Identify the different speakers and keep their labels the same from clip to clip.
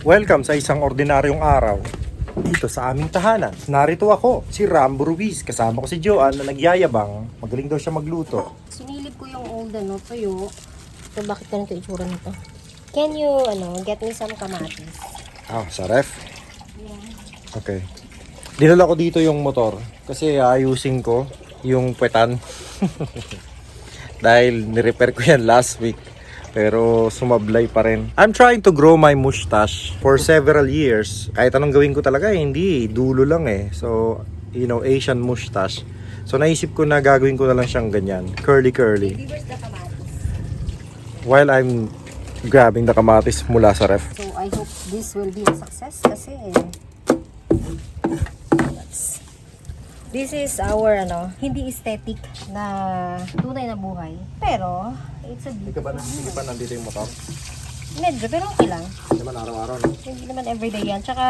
Speaker 1: Welcome sa isang ordinaryong araw dito sa aming tahanan. Narito ako, si Rambo Ruiz. Kasama ko si Joanne na nagyayabang. Magaling daw siya magluto.
Speaker 2: Sinilip ko yung old ano, tuyo. So, bakit ganito itsura nito? Can you, ano, get me some kamatis?
Speaker 1: Ah, sa ref? Okay. Dinala ko dito yung motor kasi ayusin ko yung puwetan. Dahil nirepair ko yan last week. Pero sumablay pa rin. I'm trying to grow my mustache for several years. Kahit anong gawin ko talaga, eh, hindi. Dulo lang eh. So, you know, Asian mustache. So, naisip ko na gagawin ko na lang siyang ganyan. Curly-curly. While I'm grabbing the kamatis mula sa ref.
Speaker 2: So, I hope this will be a success kasi that's- This is our ano, hindi aesthetic na tunay na buhay. Pero, it's a
Speaker 1: Hindi ka ba,
Speaker 2: beautiful
Speaker 1: hindi pa nandito yung motor?
Speaker 2: Medyo, pero okay lang.
Speaker 1: Hindi naman araw-araw, no?
Speaker 2: Hindi naman everyday yan. Tsaka,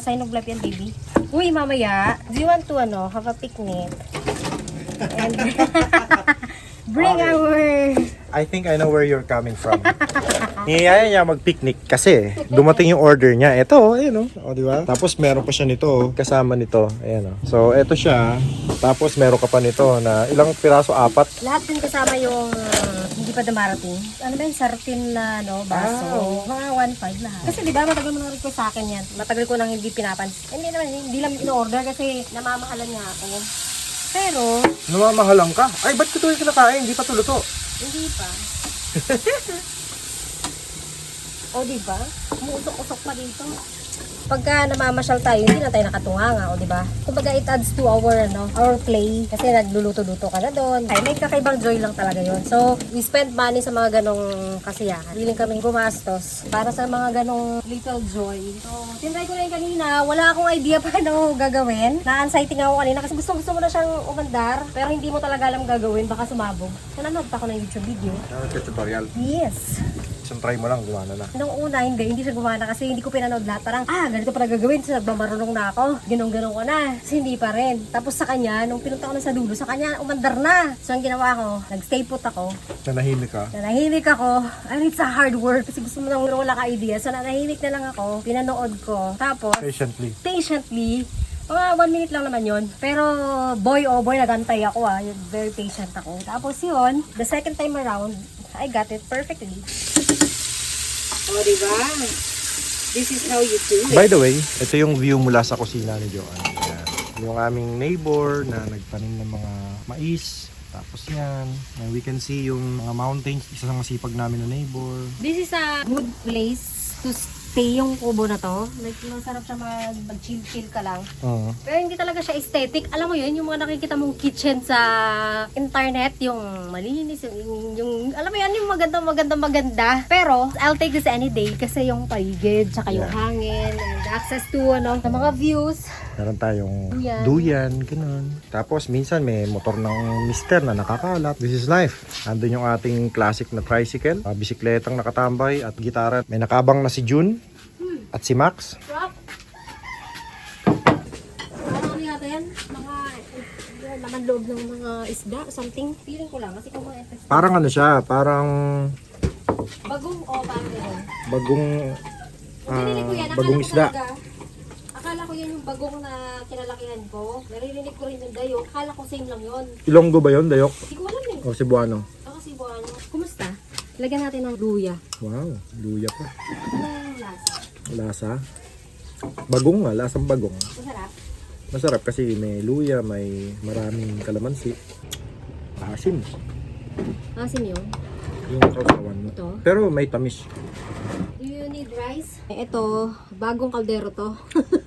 Speaker 2: sign of life yan, baby. Uy, mamaya, do you want to, ano, have a picnic? And, bring
Speaker 1: Okay.
Speaker 2: our...
Speaker 1: I think I know where you're coming from. Niyaya niya mag-picnic kasi dumating yung order niya. Ito, ayun oh. O, di ba? Tapos meron pa siya nito, oh, kasama nito. Ayan oh. So, ito siya. Tapos meron ka pa nito na ilang piraso? Apat?
Speaker 2: Lahat din kasama yung uh, hindi pa dumarating. Ano ba yung sartin na no, baso?
Speaker 1: Ah, oo.
Speaker 2: Mga 1.5 lahat. Kasi di ba matagal mo nang request sa akin yan. Matagal ko nang hindi pinapansin. Hindi naman, hindi lang in-order kasi namamahalan niya ako. Pero,
Speaker 1: Namamahalang ka. Ay, ba't ko ito yung kinakain? Hindi pa tuluto.
Speaker 2: hindi pa. o di ba? Umuusok-usok pa dito. Pagka namamasyal tayo, hindi na tayo nakatunganga, o di ba? Kumbaga it adds to our ano, our play kasi nagluluto-luto ka na doon. Ay, may kakaibang joy lang talaga 'yon. So, we spend money sa mga ganong kasiyahan. Willing kaming gumastos para sa mga ganong little joy. So, tinry ko na yun kanina, wala akong idea pa ano gagawin. Na-anxiety nga ako kanina kasi gusto gusto mo na siyang umandar, pero hindi mo talaga alam gagawin, baka sumabog. So, nanood pa ako ng YouTube video.
Speaker 1: Ano tutorial?
Speaker 2: Yes.
Speaker 1: Isang try mo lang, gumana na.
Speaker 2: Nung una, hindi, hindi siya gumana kasi hindi ko pinanood lahat. Parang, ah, ganito pala gagawin. So, nagmamarunong na ako. Ganong-ganong ko na. Kasi hindi pa rin. Tapos sa kanya, nung pinunta ko na sa dulo, sa kanya, umandar na. So, ang ginawa ko, nag-stay put ako.
Speaker 1: Nanahimik ka.
Speaker 2: Nanahimik ako. And it's a hard work kasi gusto mo nang wala ka idea. So, nanahimik na lang ako. Pinanood ko. Tapos,
Speaker 1: Patiently.
Speaker 2: patiently, mga one minute lang naman yon Pero boy oh boy, nagantay ako ah. Very patient ako. Tapos yun, the second time around, I got it perfectly. Oh, di ba? This is how you do
Speaker 1: By the way, ito yung view mula sa kusina ni Joanne. Ayan. Yung aming neighbor na nagtanim ng mga mais. Tapos yan, and we can see yung mga mountains. Isa sa masipag namin na neighbor.
Speaker 2: This is a good place to stay yung kubo na to. Like, masarap siya mag, mag-chill-chill ka lang.
Speaker 1: Oo.
Speaker 2: Pero hindi talaga siya aesthetic. Alam mo yun, yung mga nakikita mong kitchen sa internet, yung malinis, yung, yung, yung alam mo yan, yung maganda, maganda, maganda. Pero, I'll take this any day kasi yung paligid, tsaka yung
Speaker 1: Yeah.
Speaker 2: hangin, and access to, ano, sa mga views.
Speaker 1: Meron tayong
Speaker 2: Duyan.
Speaker 1: duyan, ganun. Tapos minsan may motor ng mister na nakakalat. This is life. Andun yung ating classic na tricycle, uh, bisikletang nakatambay at gitara. May nakabang na si June at si Max.
Speaker 2: Rock. Ano yan? Mga, eh, laman loob ng mga isda, something. Feeling ko lang, kasi kung mga FS.
Speaker 1: Parang ano siya, parang
Speaker 2: Bagong o parang gano'n.
Speaker 1: bagong
Speaker 2: Ko yan,
Speaker 1: bagong isda.
Speaker 2: talaga, akala ko yan yung bagong na kinalakihan ko. Naririnig ko rin yung dayo. Akala ko same lang yun.
Speaker 1: Ilonggo ba yon Dayok?
Speaker 2: Hindi ko alam eh.
Speaker 1: O Cebuano?
Speaker 2: Ako si Buano. Kumusta? Lagyan natin ng luya.
Speaker 1: Wow, luya pa.
Speaker 2: Anong lasa?
Speaker 1: Lasa. Bagong nga, lasang bagong.
Speaker 2: Masarap.
Speaker 1: Masarap kasi may luya, may maraming kalamansi. Asim.
Speaker 2: Asin yun.
Speaker 1: Yung sausawan mo.
Speaker 2: Ito.
Speaker 1: Pero may tamis.
Speaker 2: Do you need rice? Ito, bagong kaldero to.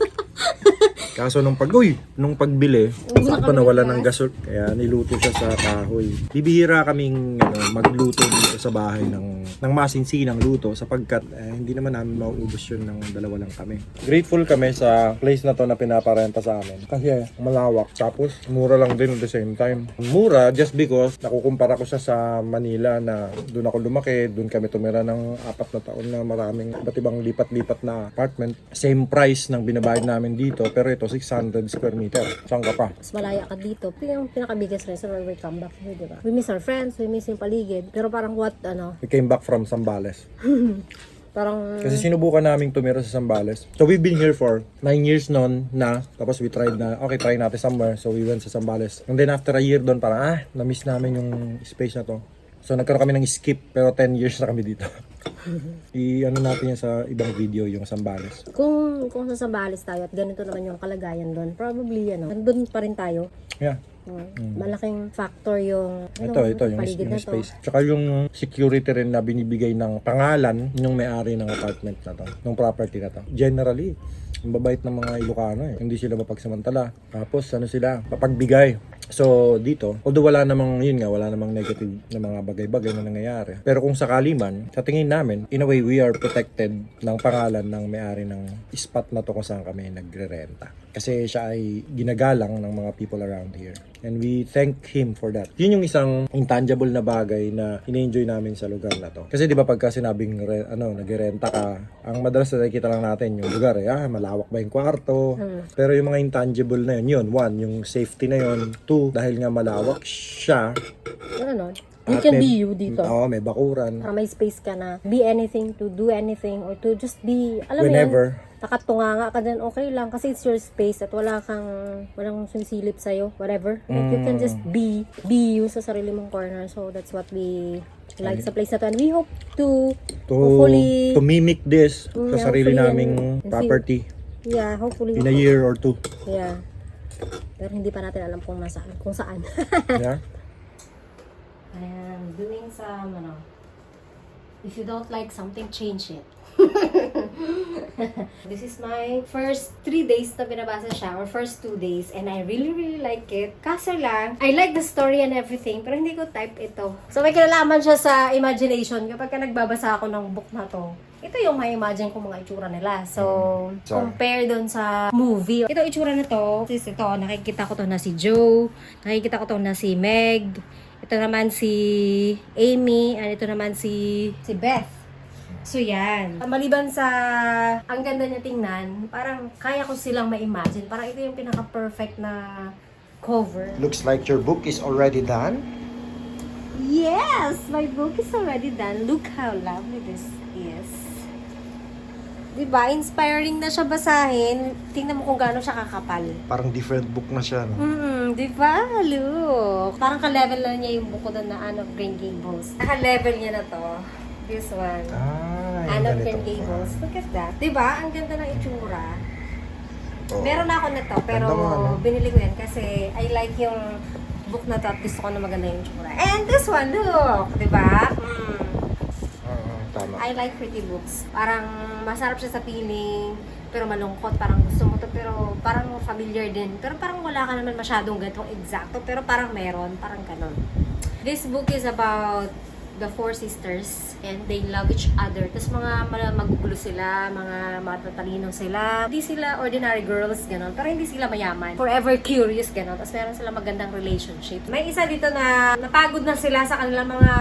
Speaker 1: Kaso nung pag, uy, nung pagbili, sakto
Speaker 2: kami
Speaker 1: na wala
Speaker 2: ng
Speaker 1: ng gasol. Kaya niluto siya sa kahoy. Bibihira kaming ano, magluto dito sa bahay ng, ng masinsinang luto sapagkat eh, hindi naman namin mauubos yun ng dalawa lang kami. Grateful kami sa place na to na pinaparenta sa amin. Kasi malawak. Tapos mura lang din at the same time. Mura just because nakukumpara ko siya sa Manila na doon ako lumaki. Doon kami tumira ng apat na taon na maraming iba't ibang lipat-lipat na apartment. Same price ng binabayad namin dito pero ito 600 square meter. Saan ka pa?
Speaker 2: Mas malaya ka dito. Ito yung pinaka-biggest reason why we come back here, di ba? We miss our friends, we miss yung paligid. Pero parang what, ano,
Speaker 1: We came back from Zambales.
Speaker 2: Parang,
Speaker 1: Kasi sinubukan namin tumira sa Zambales. So we've been here for 9 years noon na. Tapos we tried na, okay, try natin somewhere. So we went sa Zambales. And then after a year doon, parang ah, na-miss namin yung space na to. So nagkaroon kami ng skip pero 10 years na kami dito. I-ano natin yan sa ibang video yung Zambales.
Speaker 2: kung, kung sa Zambales tayo at ganito naman yung kalagayan doon, probably, ano, nandun pa rin tayo.
Speaker 1: Yeah.
Speaker 2: Mm. Malaking factor yung, ano,
Speaker 1: Ito, ito, yung,
Speaker 2: paligid
Speaker 1: yung
Speaker 2: na to.
Speaker 1: space. Tsaka yung security rin na binibigay ng pangalan ng may-ari ng apartment na to, ng property na to. Generally, ang babait ng mga Ilocano eh. Hindi sila mapagsamantala. Tapos, ano sila, papagbigay. So, dito, although wala namang, yun nga, wala namang negative na mga bagay-bagay na nangyayari. Pero kung sakali man, sa tingin namin, in a way, we are protected ng pangalan ng may-ari ng spot na to kung saan kami nagre-renta. Kasi siya ay ginagalang ng mga people around here. And we thank him for that. Yun yung isang intangible na bagay na ini-enjoy namin sa lugar na to. Kasi di ba pagka sinabing re, ano, nagre-renta ka, ang madalas na nakikita lang natin yung lugar eh, ah, malawak ba yung kwarto? Pero yung mga intangible na yun, yun, one, yung safety na yun. Two, dahil nga malawak siya,
Speaker 2: Ano, you
Speaker 1: at
Speaker 2: can
Speaker 1: may-
Speaker 2: be you dito.
Speaker 1: Oo, may bakuran.
Speaker 2: Para may space ka na be anything, to do anything, or to just be, alam
Speaker 1: Whenever.
Speaker 2: mo yun, nakatunganga ka dyan, okay lang. Kasi it's your space at wala kang, walang sumisilip sa'yo, whatever. Like, you can just
Speaker 1: Mm.
Speaker 2: be, be you sa sarili mong corner. So, that's what we like sa place na to. And we hope to,
Speaker 1: To,
Speaker 2: hopefully,
Speaker 1: to mimic this
Speaker 2: Mm,
Speaker 1: sa sarili naming
Speaker 2: and- and
Speaker 1: property
Speaker 2: yeah, hopefully,
Speaker 1: in a year or two.
Speaker 2: yeah. Pero hindi pa natin alam kung nasaan, kung saan.
Speaker 1: Yeah?
Speaker 2: I am doing some, ano, if you don't like something, change it. This is my first three days na binabasa siya, or first two days, and I really, really like it. Kaso lang, I like the story and everything, pero hindi ko type ito. So, may kinalaman siya sa imagination kapag ka nagbabasa ako ng book na to. Ito yung may imagine ko mga itsura nila. So,
Speaker 1: So-
Speaker 2: compare dun sa movie. Ito itsura na to. Sis, ito, nakikita ko to na si Joe. Nakikita ko to na si Meg. Ito naman si Amy. And ito naman si, si Beth. So, yan. Maliban sa ang ganda niya tingnan, parang kaya ko silang ma-imagine. Parang ito yung pinaka-perfect na cover.
Speaker 1: Looks like your book is already done.
Speaker 2: Yes! My book is already done. Look how lovely this is. Diba? Inspiring na siya basahin. Tingnan mo kung gaano siya kakapal.
Speaker 1: Parang different book na siya. No?
Speaker 2: Mm, di ba? Look. Parang ka-level na niya yung buko doon na Anne of Green Gables. Naka-level niya na to. This one.
Speaker 1: Ah,
Speaker 2: Anne of Green Gables. Look at that. Di ba? Ang ganda ng itsura. Meron na ako nito, pero
Speaker 1: Ganda nga, no?
Speaker 2: binili ko yan kasi I like yung book na to at gusto ko na maganda yung itsura. And this one, look! Di ba? Mm.
Speaker 1: tama.
Speaker 2: I like pretty books. Parang masarap siya sa feeling, pero malungkot. Parang gusto mo to, pero parang familiar din. Pero parang wala ka naman masyadong ganitong eksakto, pero parang meron. Parang ganon. This book is about the four sisters and they love each other. Tapos mga, magugulo sila, mga matatalino sila. Hindi sila ordinary girls, ganon. Pero hindi sila mayaman. Forever curious, ganon. Tapos meron sila magandang relationship. May isa dito na napagod na sila sa kanilang mga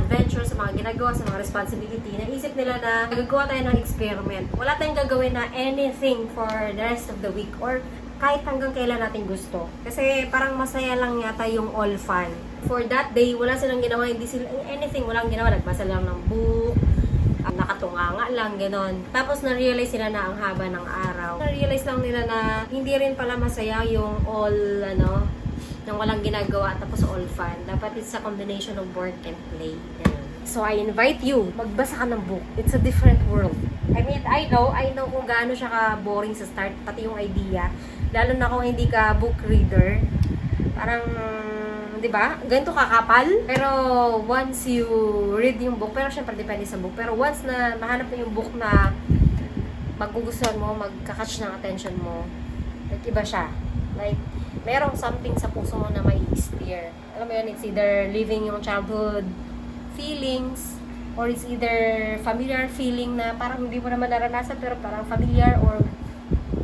Speaker 2: adventures, sa mga ginagawa, sa mga responsibility. Naisip nila na gagawa tayo ng experiment. Wala tayong gagawin na anything for the rest of the week or kahit hanggang kailan natin gusto. Kasi parang masaya lang yata yung all fun. For that day, wala silang ginawa, hindi sila anything, walang ginawa. Nagbasa lang ng book, ang nakatunganga lang, ganon. Tapos na-realize sila na ang haba ng araw. Na-realize lang nila na hindi rin pala masaya yung all, ano, nang walang ginagawa tapos all fun. Dapat it's a combination of work and play. So I invite you, magbasa ka ng book. It's a different world. I mean, I know, I know kung gaano siya ka-boring sa start, pati yung idea. Lalo na kung hindi ka book reader. Parang, di ba? Ganito kakapal. Pero once you read yung book, pero syempre depende sa book. Pero once na mahanap mo yung book na magugustuhan mo, magkakatch ng attention mo, like iba siya. Like, merong something sa puso mo na may steer. Alam mo yun, it's either living yung childhood feelings, or it's either familiar feeling na parang hindi mo naman naranasan pero parang familiar or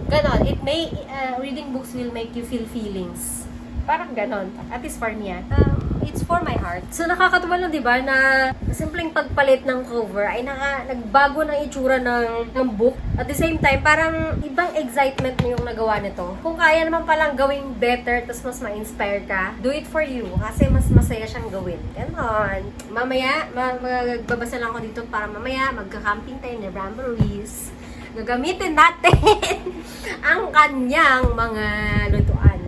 Speaker 2: ganon. It may, uh, reading books will make you feel feelings. Parang ganon. At least for me, ah. Um, it's for my heart. So nakakatuwa lang 'di ba na simpleng pagpalit ng cover ay naka, nagbago ng itsura ng, ng book. At the same time, parang ibang excitement mo yung nagawa nito. Kung kaya naman palang gawing better tapos mas ma-inspire ka, do it for you kasi mas masaya siyang gawin. Ganon. Mamaya, ma- magbabasa lang ako dito para mamaya magka-camping tayo ni Rambories. Gagamitin natin ang kanyang mga lutuan.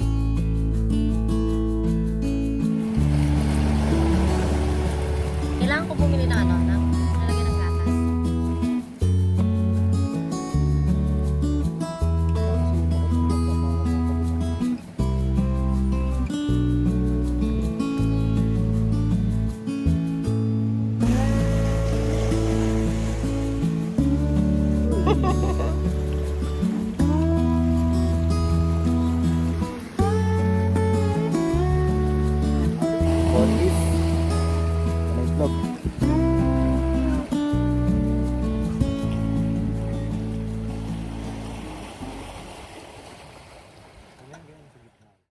Speaker 2: Kailangan ko bumili ng ano,